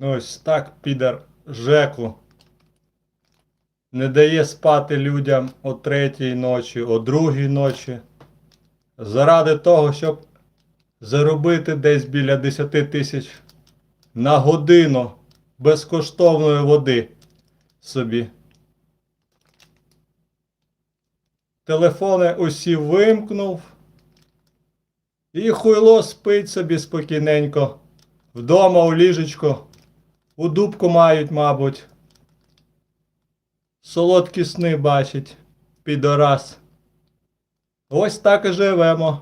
Ось так підер Жеку. Не дає спати людям о третій ночі, о другій ночі. Заради того, щоб заробити десь біля 10 тисяч на годину безкоштовної води собі. Телефони усі вимкнув. І хуйло спить собі спокійненько. Вдома у ліжечко. У дубку мають, мабуть. Солодкі сни бачить, підорас. Ось так і живемо.